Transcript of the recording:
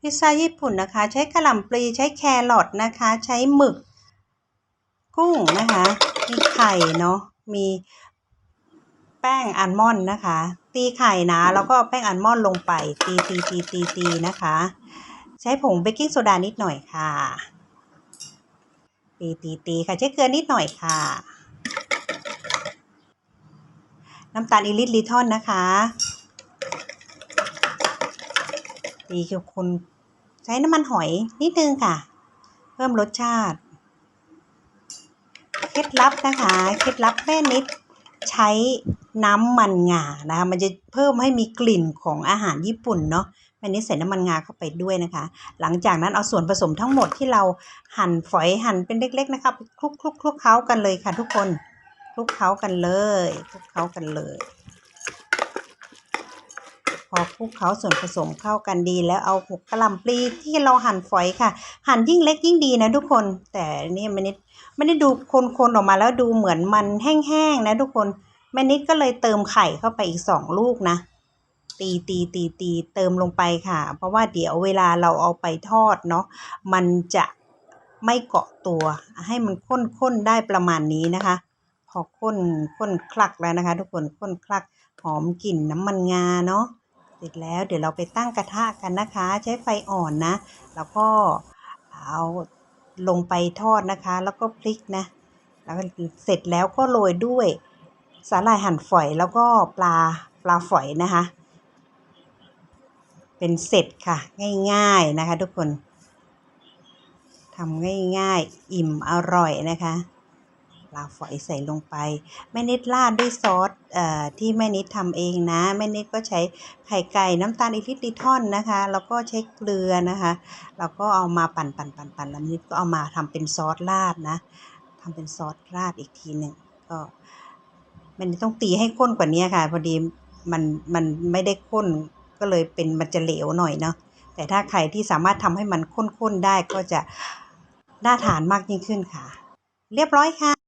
พิซซ่าญี่ปุ่นนะคะ ใช้กระหล่ำปลีใช้แครอทนะคะ ใช้หมึก กุ้งนะคะ มีไข่เนาะมีแป้งอัลมอนด์นะคะ ตีไข่นะ แล้วก็แป้งอัลมอนด์ลงไป ตีตีตีตีตีนะคะ ใช้ผงเบกกิ้งโซดานิดหน่อยค่ะ ตีตีตีค่ะใช้เกลือนิดหน่อยค่ะ น้ำตาลอีลิทลิทอนนะคะ ตีคือคนใช้น้ำมันหอยนิดนึงค่ะ เพิ่มรสชาติ เคล็ดลับนะคะ เคล็ดลับแม่นิดใช้น้ำมันงานะคะ มันจะเพิ่มให้มีกลิ่นของอาหารญี่ปุ่นเนาะแม่นิดใส่น้ำมันงาเข้าไปด้วยนะคะ หลังจากนั้นเอาส่วนผสมทั้งหมดที่เราหั่นฝอยหั่นเป็นเล็ก ๆ นะคะคลุกคลุกคลุกเคล้ากันเลยค่ะทุกคนคลุกเคล้ากันเลยคลุกเคล้ากันเลย พอคลุกเคล้าส่วนผสมเข้ากันดี แล้วเอาหกกระหล่ำปลีที่เราหั่นฝอยค่ะ หั่นยิ่งเล็กยิ่งดีนะทุกคน แต่นี่แม่นิดไม่ได้ดูคนๆออกมาแล้วดูเหมือนมันแห้งๆนะทุกคนแม่นิดก็เลยเติมไข่เข้าไปอีกสองลูกนะ ตีตีตีตีเติมลงไปค่ะ เพราะว่าเดี๋ยวเวลาเราเอาไปทอดเนาะมันจะไม่เกาะตัวให้มันข้นๆได้ประมาณนี้นะคะ พอข้นข้นคลักแล้วนะคะ ทุกคนข้นคลักหอมกลิ่นน้ำมันงาเนาะ เสร็จแล้วเดี๋ยวเราไปตั้งกระทะกันนะคะ ใช้ไฟอ่อนนะ แล้วก็เอาลงไปทอดนะคะ แล้วก็พลิกนะ แล้วเสร็จแล้วก็โรยด้วยสาหร่ายหั่นฝอยแล้วก็ปลาปลาฝอยนะคะ เป็นเสร็จค่ะ ง่ายๆนะคะทุกคนทำง่ายๆ อิ่มอร่อยนะคะ ปลาฝอยใส่ลงไป แม่นิดราดด้วยซอสเอ่อที่แม่นิดทำเองนะแม่นิดก็ใช้ไข่ไก่น้ำตาลอีลิตริทอนนะคะ แล้วก็ใช้เกลือนะคะแล้วก็เอามาปั่นปั่นปั่นปั่นแล้วนิดก็เอามาทำเป็นซอสราดนะทำเป็นซอสราดอีกทีหนึ่งก็แมันต้องตีให้ข้นกว่านี้ค่ะ พอดีมันมันไม่ได้ข้นก็เลยเป็นมันจะเหลวหน่อยเนาะแต่ถ้าใครที่สามารถทำให้มันข้นๆได้ก็จะน่าทานมากยิ่งขึ้นค่ะ เรียบร้อยค่ะ